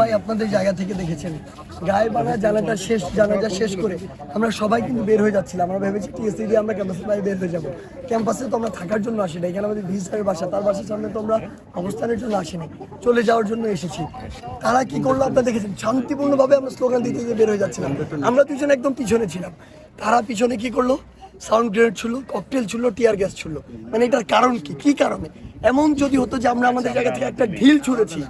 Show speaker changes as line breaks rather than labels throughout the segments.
সবাই আপনাদের জায়গা থেকে দেখেছেন। গায়ে বানা জানাটা শেষ, জানাজা শেষ করে আমরা সবাই কিন্তু বের হয়ে যাচ্ছিলাম। আমরা ভেবেছি টিএসসি দিয়ে আমরা ক্যাম্পাসের বাইরে বের হয়ে যাব। ক্যাম্পাসে তো আমরা থাকার জন্য আসি না এখানে আমাদের ভি বাসা। তার বাসার সামনে তো আমরা অবস্থানের জন্য আসিনি। চলে যাওয়ার জন্য এসেছি। তারা কি করল আপনারা দেখেছেন? শান্তিপূর্ণভাবে আমরা স্লোগান দিতে দিতে বের হয়ে যাচ্ছিলাম। আমরা দুজন একদম পিছনে ছিলাম। তারা পিছনে কি করল? সাউন্ড গ্রেনেড ছিল ককটেল ছিল টিয়ার গ্যাস ছিল মানে এটার কারণ কি? কি কারণে? এমন যদি হতো যে আমরা আমাদের জায়গা থেকে একটা ঢিল ছুঁড়েছি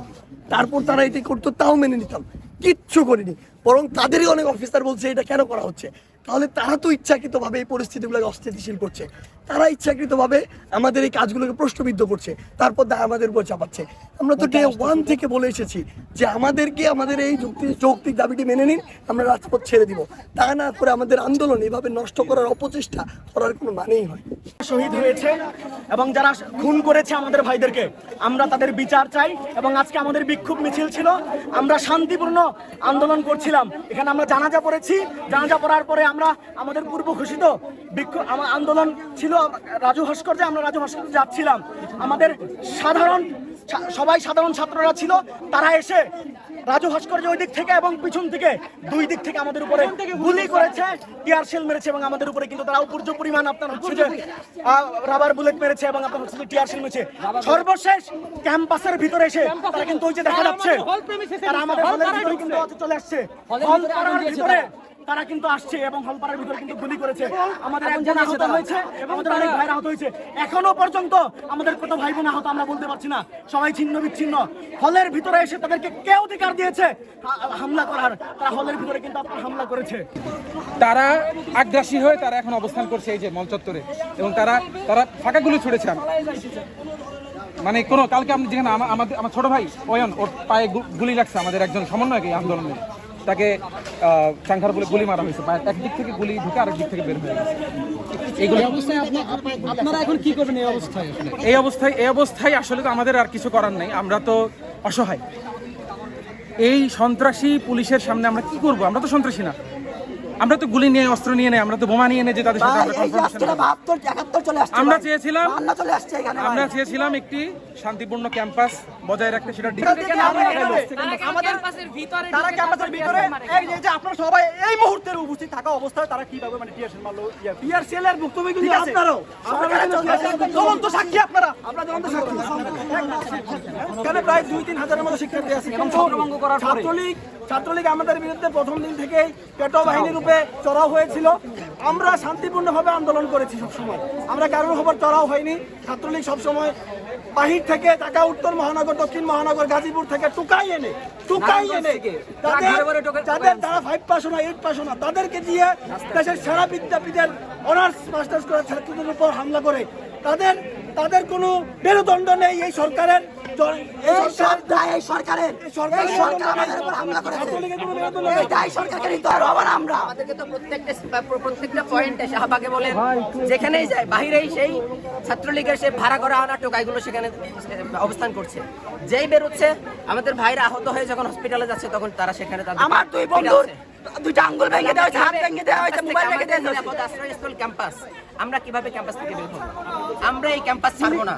তারপর তারা এটি করতো, তাও মেনে নিতাম কিচ্ছু করিনি। বরং তাদেরই অনেক অফিসার বলছে, এটা কেন করা হচ্ছে? তাহলে তারা তো ইচ্ছাকৃতভাবে এই পরিস্থিতিগুলোকে অস্থিতিশীল করছে। তারা ইচ্ছাকৃতভাবে আমাদের এই কাজগুলোকে প্রশ্নবিদ্ধ করছে তারপর আমাদের উপর চাপাচ্ছে। আমরা তো ডে ওয়ান থেকে বলে এসেছি যে আমাদেরকে আমাদের এই যুক্তি যৌক্তিক দাবিটি মেনে নিন আমরা রাজপথ ছেড়ে দিব। তা না করে আমাদের আন্দোলন এভাবে নষ্ট করার অপচেষ্টা করার কোনো মানেই হয়
শহীদ হয়েছে এবং যারা খুন করেছে আমাদের ভাইদেরকে আমরা তাদের বিচার চাই এবং আজকে আমাদের বিক্ষোভ মিছিল ছিল আমরা শান্তিপূর্ণ আন্দোলন করছিলাম। এখানে আমরা জানাজা পড়েছি জানাজা পড়ার পরে আমরা আমাদের পূর্ব ঘোষিত বিক্ষোভ আন্দোলন ছিল রাজু ভাস্কর্যে আমরা রাজু ভাস্কর্যে যাচ্ছিলাম। আমাদের সাধারণ সবাই সাধারণ ছাত্ররা ছিল তারা এসে রাজু ভাস্কর্য ওই দিক থেকে এবং পিছন থেকে দুই দিক থেকে আমাদের উপরে গুলি করেছে টিয়ার শেল মেরেছে এবং আমাদের উপরে কিন্তু তারা উপর্য পরিমাণ আপনার হচ্ছে যে রাবার বুলেট মেরেছে এবং আপনার হচ্ছে যে টিয়ার শেল মেরেছে। সর্বশেষ ক্যাম্পাসের ভিতরে এসে তারা কিন্তু ওই যে দেখা যাচ্ছে তারা আমাদের হলের ভিতরে কিন্তু চলে আসছে। হল পাড়ার ভিতরে তারা কিন্তু আসছে এবং হলপাড়ার ভিতরে কিন্তু গুলি করেছে। আমাদের একজন আহত হয়েছে আমাদের অনেক ভাই আহত হয়েছে। এখনও পর্যন্ত আমাদের কত ভাই বোন আহত আমরা বলতে পারছি না। সবাই ছিন্ন বিচ্ছিন্ন। হলের ভিতরে এসে তাদেরকে কে অধিকার দিয়েছে? হামলা করার। তারা হলের ভিতরে কিন্তু আপনার হামলা করেছে।
তারা আগ্রাসী হয়ে তারা এখন অবস্থান করছে এই যে মল চত্বরে। এবং তারা তারা ফাঁকা গুলি ছুড়েছে মানে কোনো কালকে আমি যেখানে আমা- আমাদের আমার ছোট ভাই অয়ন ওর পায়ে গু- গুলি লাগছে আমাদের একজন সমন্বয়ক এই আন্দোলনে। তাকে চাংখার বলে গুলি মারা হয়েছে। একদিক থেকে গুলি ঢুকে আরেক দিক থেকে বের হয়ে গেছে। এইগুলো
আপনারা এখন কি করবেন এই অবস্থায়
এই অবস্থায় এই অবস্থায় আসলে তো আমাদের আর কিছু করার নেই। আমরা তো অসহায়। এই সন্ত্রাসী পুলিশের সামনে আমরা কি করব? আমরা তো সন্ত্রাসী না। আমরা তো গুলি নিয়ে অস্ত্র নিয়ে নেই আমরা তো বোমা নিয়ে নেই যে তাদের সাথে আমরা চেয়েছিলাম আমরা চেয়েছিলাম একটি শান্তিপূর্ণ ক্যাম্পাস বজায় রাখতে সেটা
আমাদের
ক্যাম্পাসের ভিতরে
তারা
ঢুকে
ক্যাম্পাসের
তারপর
ভিতরে
মারে।
এই যে- যে আপনারা সবাই এই মুহূর্তের উপস্থিত থাকা অবস্থায় তারা কীভাবে মানে মারলো কিন্তু আপনারাও সাক্ষী আপনারা আমরা সাক্ষী এখানে প্রায় দুই তিন হাজারের মতো শিক্ষার্থী আছে? এবং ছত্রভঙ্গ করার ছাত্রলীগ ছাত্রলীগ আমাদের বিরুদ্ধে প্রথম দিন থেকেই পেটো রূপে চড়াও হয়েছিল। আমরা শান্তিপূর্ণভাবে আন্দোলন করেছি সবসময়। আমরা কারোর খবর চড়াও হয়নি। ছাত্রলীগ সবসময় বাহির থেকে ঢাকা উত্তর মহানগর দক্ষিণ মহানগর গাজীপুর থেকে টুকাই এনে টুকাই এনে তাদের যাদের তারা ফাইভ পাস না এইট পাস না তাদেরকে দিয়ে দেশের সারা বিদ্যাপীঠের অনার্স মাস্টার্স করা ছাত্রদের উপর হামলা করে। তাদের তাদের কোনো মেরুদণ্ড নেই এই সরকারের। এই সরকার
আমাদের উপর হামলা করেছে।
ছাত্রলীগের কোনো মেরুদণ্ড নেই।
এটাই সরকারকে নিতে হবে আবার আমরা।
আমাদেরকে তো প্রত্যেকটা প্রত্যেকটা পয়েন্টে শাহবাগে বলেন যেখানেই যায় বাহিরেই সেই ছাত্রলীগের সেই ভাড়া করা আনা টোকাইগুলো সেখানে অবস্থান করছে। যেই বেরোচ্ছে আমাদের ভাইরা আহত হয়ে যখন হসপিটালে যাচ্ছে তখন তারা সেখানে
আমার দুই বন্ধুর দুইটা আঙ্গুল ভেঙে দেওয়া হয়েছে হাত ভেঙে দেওয়া হয়েছে মোবাইল ভেঙে দেওয়া হয়েছে।
নিরাপদ আশ্রয়স্থল ক্যাম্পাস আমরা কীভাবে ক্যাম্পাস থেকে বের হব? আমরা এই ক্যাম্পাস ছাড়বো না।